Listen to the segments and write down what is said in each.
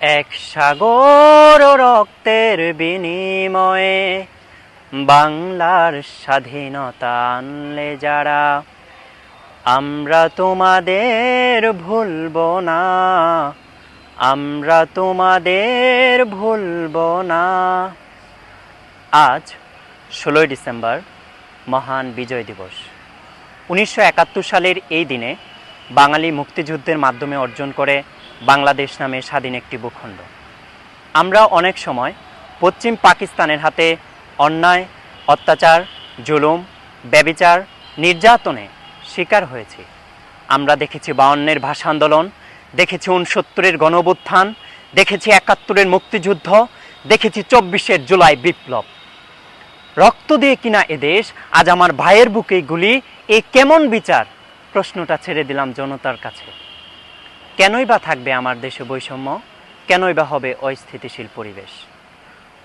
এক সাগর রক্তের বিনিময়ে বাংলার স্বাধীনতা আনলে যারা, আমরা তোমাদের ভুলবো না, আমরা তোমাদের ভুলব না। আজ ষোলোই ডিসেম্বর, মহান বিজয় দিবস। উনিশশো একাত্তর সালের এই দিনে বাঙালি মুক্তিযুদ্ধের মাধ্যমে অর্জন করে বাংলাদেশ নামে স্বাধীন একটি ভূখণ্ড। আমরা অনেক সময় পশ্চিম পাকিস্তানের হাতে অন্যায়, অত্যাচার, জুলুম, ব্যবিচার, নির্যাতনে শিকার হয়েছি। আমরা দেখেছি বাউন্নের ভাষা আন্দোলন, দেখেছি উনসত্তরের গণঅভ্যুত্থান, দেখেছি একাত্তরের মুক্তিযুদ্ধ, দেখেছি চব্বিশের জুলাই বিপ্লব। রক্ত দিয়ে কিনা এদেশ আজ আমার ভাইয়ের বুকে গুলি, এ কেমন বিচার? প্রশ্নটা ছেড়ে দিলাম জনতার কাছে। কেনই বা থাকবে আমার দেশে বৈষম্য? কেনই বা হবে অস্থিতিশীল পরিবেশ?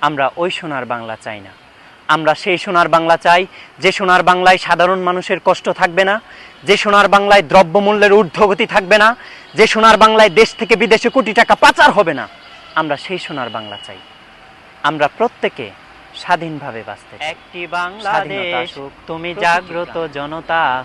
আমরা ওই সোনার বাংলা চাই না। আমরা সেই সোনার বাংলা চাই যে সোনার বাংলায় সাধারণ মানুষের কষ্ট থাকবে না যে সোনার বাংলায় দ্রব্যমূল্যের ঊর্ধ্বগতি থাকবে না যে সোনার বাংলায় দেশ থেকে বিদেশে কোটি টাকা পাচার হবে না। আমরা সেই সোনার বাংলা চাই। আমরা প্রত্যেকে স্বাধীনভাবে বাঁচতে একটি বাংলাদেশ তুমি জাগ্রত জনতা।